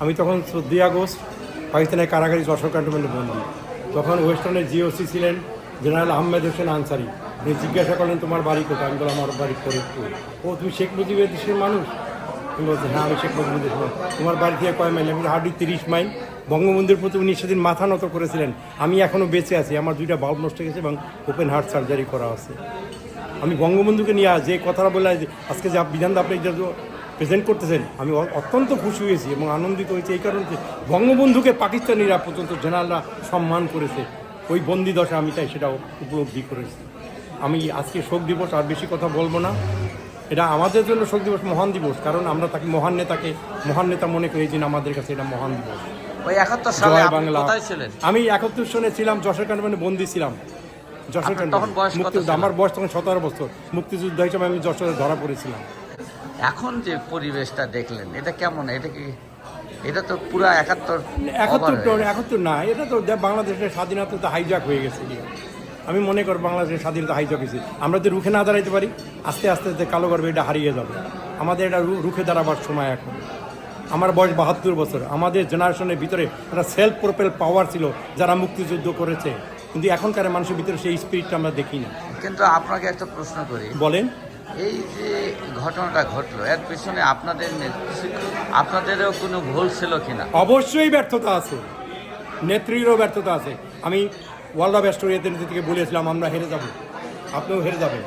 আমি তখন চোদ্দই আগস্ট পাকিস্তানের কারাগারি যশোর ক্যান্টনমেন্টে বন্দি। তখন ওয়েস্টার্নের জিওসি ছিলেন জেনারেল আহমেদ হোসেন আনসারি। উনি জিজ্ঞাসা করলেন, তোমার বাড়ি কোথায়? আমি বললাম, আমার বাড়ি ফরিদপুর। ও, তুমি শেখ মুজিবের দেশের মানুষ? তুমি বলছে হ্যাঁ আমি শেখ মুজিবের দেশের মানুষ। তোমার বাড়ি থেকে কয় মাইল? আমি হার্ডি তিরিশ মাইল। বঙ্গবন্ধুর প্রতি উনি সেদিন মাথা নত করেছিলেন। আমি এখনও বেঁচে আছি। আমার দুইটা বাল্ব নষ্ট গেছে এবং ওপেন হার্ট সার্জারি করা আছে। আমি বঙ্গবন্ধুকে নিয়ে যে কথাটা বলে আজ- আজকে যা বিধান আপনি করতেছেন আমি অত্যন্ত খুশি হয়েছি এবং আনন্দিত হয়েছি এই কারণে বঙ্গবন্ধুকে পাকিস্তানিরা পর্যন্ত জেনারেলরা সম্মান করেছে। ওই বন্দি দশা আমি তাই সেটা উপলব্ধি করেছি। আমি আজকে শোক দিবস আর বেশি কথা বলব না। এটা আমাদের জন্য শোক দিবস মহান দিবস কারণ আমরা তাকে মহান নেতাকে মহান নেতা মনে করি যে আমাদের কাছে এটা মহান দিবস। ওই একাত্তর সালে বাংলা। আমি একাত্তর সনে ছিলাম যশোর ক্যান্টনমেন্টে বন্দি ছিলাম। যশোর ক্যান্টনমেন্ট? আমার বয়স তখন সতেরো বছর। মুক্তিযুদ্ধ হিসেবে আমি যশোরে ধরা পড়েছিলাম। এখন যে পরিবেশটা দেখলেন এটা কেমন? এটা কি এটা তো পুরা একাত্তর একাত্তর তো। একাত্তর না এটা তো বাংলাদেশের স্বাধীনতা তো হাইজাক হয়ে গেছে আমি মনে করি বাংলাদেশের স্বাধীনতা হাইজাক হয়েছে। আমরা যদি রুখে না দাঁড়াইতে পারি আস্তে আস্তে আস্তে কালো গর্বে এটা হারিয়ে যাবে। আমাদের এটা রুখে দাঁড়াবার সময় এখন। আমার বয়স বাহাত্তর বছর। আমাদের জেনারেশনের ভিতরে একটা সেলফ প্রোপেল পাওয়ার ছিল যারা মুক্তিযুদ্ধ করেছে। কিন্তু এখনকার মানুষের ভিতরে সেই স্পিরিটটা আমরা দেখি না। কিন্তু আপনাকে একটা প্রশ্ন করি। বলেন। এই যে ঘটনাটা ঘটলো, এর পিছনে আপনাদের আপনাদেরও কোনো ভুল ছিল কিনা? অবশ্যই ব্যর্থতা আছে। নেত্রীরও ব্যর্থতা আছে। আমি ওয়ার্ল্ড অফ অ্যাস্টোরিয়াতে থেকে বলেছিলাম, আমরা হেরে যাব। আপনিও হেরে যাবেন।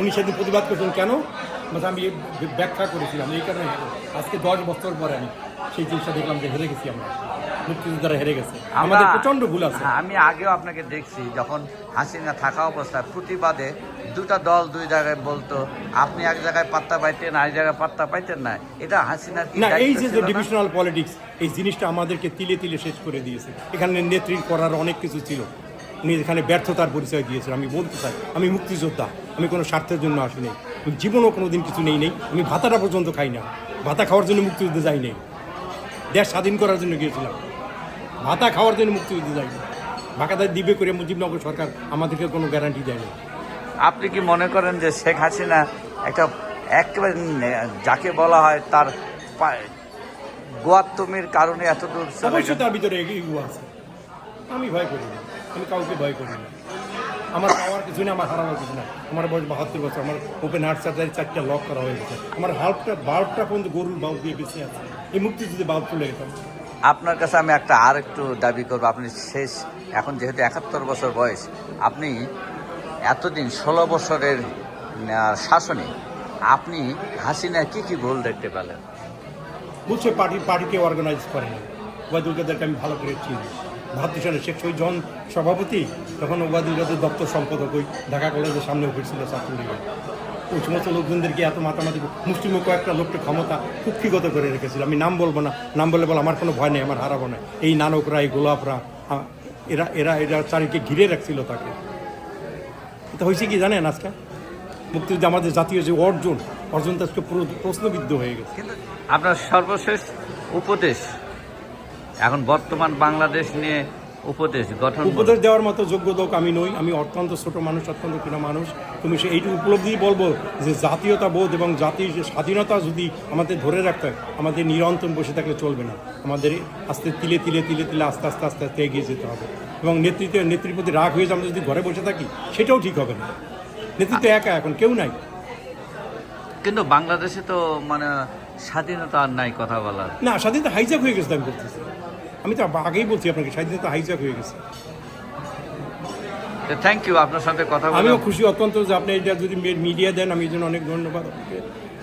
উনি সেদিন প্রতিবাদ করছেন, কেন? আমি ব্যাখ্যা করেছিলাম, এই কারণে আজকে দশ বছর পরে আমি সেই জিনিসটা দেখলাম যে হেরে গেছি আমরা। মুক্তিযোদ্ধারা হেরে গেছে। আমাদের প্রচণ্ড ভুল আছে। হ্যাঁ, আমি আগেও আপনাকে দেখছি যখন হাসিনা থাকা অবস্থায় প্রতিবাদে দুটা দল দুই জায়গায় বলতো আপনি এক জায়গায় পাত্তা পাইতেন আর এক জায়গায় পাত্তা পাইতেন না। এটা হাসিনা না এই যে ডিভিশনাল পলিটিক্স এই জিনিসটা আমাদেরকে তিলে তিলে শেষ করে দিয়েছে। এখানে নেত্রীর করার অনেক কিছু ছিল। উনি এখানে ব্যর্থতার পরিচয় দিয়েছেন আমি বলতে চাই আমি মুক্তিযোদ্ধা আমি কোনো স্বার্থের জন্য আসিনি। আমি জীবনও কোনো দিন কিছু নেই নেই আমি ভাতাটা পর্যন্ত খাই না। ভাতা খাওয়ার জন্য মুক্তিযুদ্ধে যাই নেই। দেশ স্বাধীন করার জন্য গিয়েছিলাম। ভাতা খাওয়ার জন্য মুক্তি মুক্তিযুদ্ধে যাইনি ভাকাদার দিবে করে মুজিবনগর সরকার আমাদেরকে কোনো গ্যারান্টি দেয়নি। আপনি কি মনে করেন যে শেখ হাসিনা একটা একেবারে যাকে বলা হয় তার গোয়াত্তমির কারণে এত দূর অবশ্যই তার ভিতরে এগিয়ে আছে। আমি ভয় করি না। আমি কাউকে ভয় করি না। আমার পাওয়ার কিছু না আমার হারানোর কিছু না আমার বয়স বাহাত্তর বছর আমার ওপেন হার্ট সার্জারি চারটা লক করা হয়ে গেছে। আমার হাল্পটা বাল্বটা পর্যন্ত গরুর বাল্ব দিয়ে বেঁচে আছে। এই মুক্তি যদি বাল্ব চলে গেতাম আপনার কাছে আমি একটা আর একটু দাবি করব। আপনি শেষ, এখন যেহেতু একাত্তর বছর বয়স, আপনি এতদিন ষোলো বছরের শাসনে আপনি হাসিনা কি কি ভুল দেখতে পেলেন? বুঝছে পার্টি, পার্টিকে অর্গানাইজ করে না ওবায়দুল কাদেরকে আমি ভালো করে চিনি। ভাবতে সালে শেখ শহীদ যখন সভাপতি, তখন ওবায়দুল কাদের দপ্তর সম্পাদক ওই ঢাকা কলেজের সামনে উঠেছিল ছাত্রলীগের। ওই সমস্ত লোকজনদেরকে এত মাতামাতি মুসলিম কয়েকটা লোককে ক্ষমতা কুক্ষিগত করে রেখেছিল। আমি নাম বলব না, নাম বলে বল, আমার কোনো ভয় নেই, আমার হারাবো না। এই নানকরা এই গোলাপরা এরা এরা এরা চারিকে ঘিরে রাখছিল তাকে। এটা হয়েছে কি জানেন আজকে? মুক্তিযুদ্ধে আমাদের জাতীয় যে অর্জন অর্জনটা আজকে পুরো প্রশ্নবিদ্ধ হয়ে গেছে। আপনার সর্বশেষ উপদেশ? এখন বর্তমান বাংলাদেশ নিয়ে উপদেশ গঠন উপদেশ দেওয়ার মতো যোগ্য লোক আমি নই। আমি অত্যন্ত ছোট মানুষ অত্যন্ত কিনা মানুষ। তুমি সে এইটুকু উপলব্ধি বলব যে জাতীয়তা বোধ এবং জাতির স্বাধীনতা যদি আমাদের ধরে রাখতে হয় আমাদের নিরন্তর বসে থাকলে চলবে না। আমাদের আস্তে তিলে তিলে তিলে তিলে আস্তে আস্তে আস্তে আস্তে এগিয়ে যেতে হবে। এবং নেতৃত্বে নেত্রীর প্রতি রাগ হয়ে আমরা যদি ঘরে বসে থাকি সেটাও ঠিক হবে না। নেতৃত্ব একা এখন কেউ নাই। কিন্তু বাংলাদেশে তো মানে স্বাধীনতা আর নাই কথা বলার। না স্বাধীনতা হাইজাক হয়ে গেছে আমি বলতেছি। আমি তো আগেই বলছি আপনাকে স্বাধীনতা হাইজাক হয়ে গেছে। থ্যাংক ইউ আপনার সাথে কথা বলে। আমিও খুশি অত্যন্ত যে আপনি এটা যদি মিডিয়া দেন আমি এই জন্য অনেক ধন্যবাদ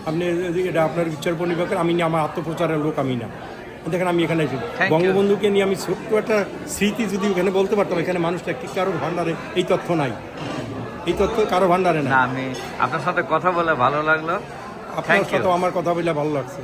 আপনি এটা আপনার বিচার পরিবাকের আমি না আমার আত্মপ্রচারের লোক আমি না। দেখেন আমি এখানে এসেছি বঙ্গবন্ধুকে নিয়ে আমি ছোট্ট একটা স্মৃতি যদি ওখানে বলতে পারতাম এখানে মানুষটা কি কারও ভান্ডারে এই তথ্য নাই। এই তথ্য কারও ভান্ডারে না আমি আপনার সাথে কথা বলে ভালো লাগল। আপনার সাথেও আমার কথা বলে ভালো লাগছে।